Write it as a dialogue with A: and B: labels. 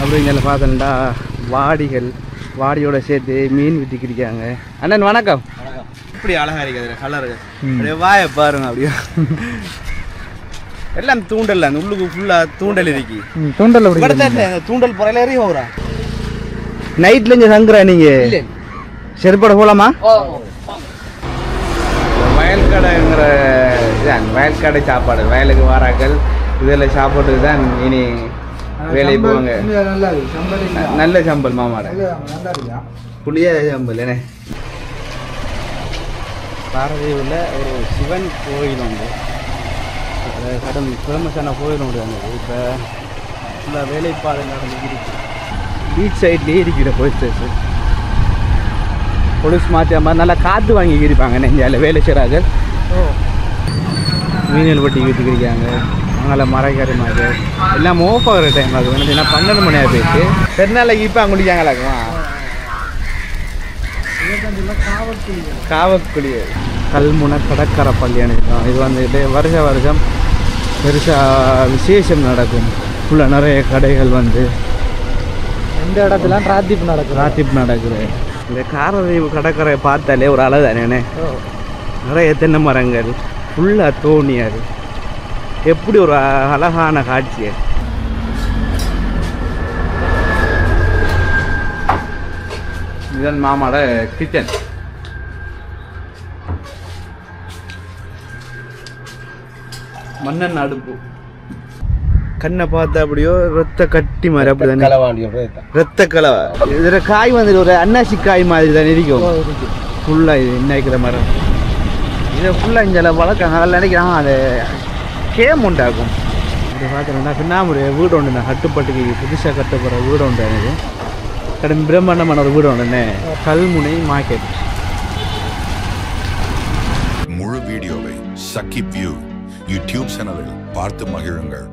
A: அப்புறம் இங்கே பார்த்தோம்டா வாடிகள் வாடியோட சேர்த்து மீன் வித்திக்கிருக்காங்க. அண்ணன் வணக்கம். இப்படி அழகாக இருக்குது கலரு அப்படியே வாய பாருங்க அப்படியா. எல்லாம் தூண்டல் அந்த உள்ளுக்கு ஃபுல்லாக தூண்டல் இருக்கு.
B: தூண்டல்
A: தூண்டல் புறையில ஏறி போகிறா நைட்ல இங்கே தங்குறா நீங்கள் செருப்பட போகலாமா வயல்கடைங்கிற இதுதான் வயல்கடை சாப்பாடு வயலுக்கு வாராக்கள் இதில் சாப்பிட்டு தான் இனி வேலைக்கு போவாங்க.
B: நல்லா
A: சம்பல் மாமாட.
B: நல்லா நல்லா இருக்கா
A: புளிய சம்பல் என்ன? பாரதீவில் ஒரு சிவன் கோயில் உண்டு. கடும் ஃபேமஸான கோயில் உண்டு அங்கே. இப்போ ஃபுல்லாக வேலைப்பாடு நடந்துக்கிட்டு பீச் சைட்லேயே இருக்கிற போலீஸ் ஸ்டேஷன் போலீஸ் மாற்றியாம நல்லா காற்று வாங்கி இருப்பாங்க நெஞ்சால. வேலை செய்கிறாங்க மீனல் வட்டி வீட்டுக்கு அங்கே மரக்கறி மாதிரி எல்லாம் ஓஃப் ஆகிற டைம் எனக்கு என்ன பன்னெண்டு மணி ஆகி போயிட்டு பெருநாளைக்கு இப்போ அங்கே குடிக்காங்களாக்குமா காவக்குடி கல்முனை கடற்கரை பள்ளியான இது வந்துட்டு வருஷ வருஷம் பெருசாக விசேஷம் நடக்கும். ஃபுல்லாக நிறைய கடைகள் வந்து
B: இந்த இடத்துல டிராத்திப் நடக்குது?
A: ராத்திப் நடக்குது. இந்த காரதீவு கடற்கரை பார்த்தாலே ஒரு அழகு தானே நிறைய தென்னை மரங்கள். ஃபுல்லாக தோணியாரு எப்படி ஒரு அழகான காட்சி அது. இதுதான் மாமாட கிச்சன். மண்ணெண்ணெய் அடுப்பு. கண்ணை பார்த்தா அப்படியோ ரத்த கட்டி மாதிரி அப்படி தானே ரத்த கலவை. இதில் காய் வந்து ஒரு அன்னாசி காய் மாதிரி தான் இருக்கும். ஃபுல்லாக இது என்ன மரம்? இதை ஃபுல்லாக இங்கே வளர்க்காங்க அதில் நினைக்கிறாங்க அது கேம் உண்டாகும் இப்படி பார்க்குறேன்னா பின்னாமுடைய வீடு ஒன்று கட்டுப்பட்டுக்கு புதுசாக கட்டப்படுற வீடு உண்டு எனக்கு கடும் பிரம்மாண்டமான ஒரு வீடு ஒன்று கல்முனை மார்க்கெட்
C: முழு வீடியோவை சக்கி வியூ யூடியூப் சேனலில் பார்த்து மகிழுங்கள்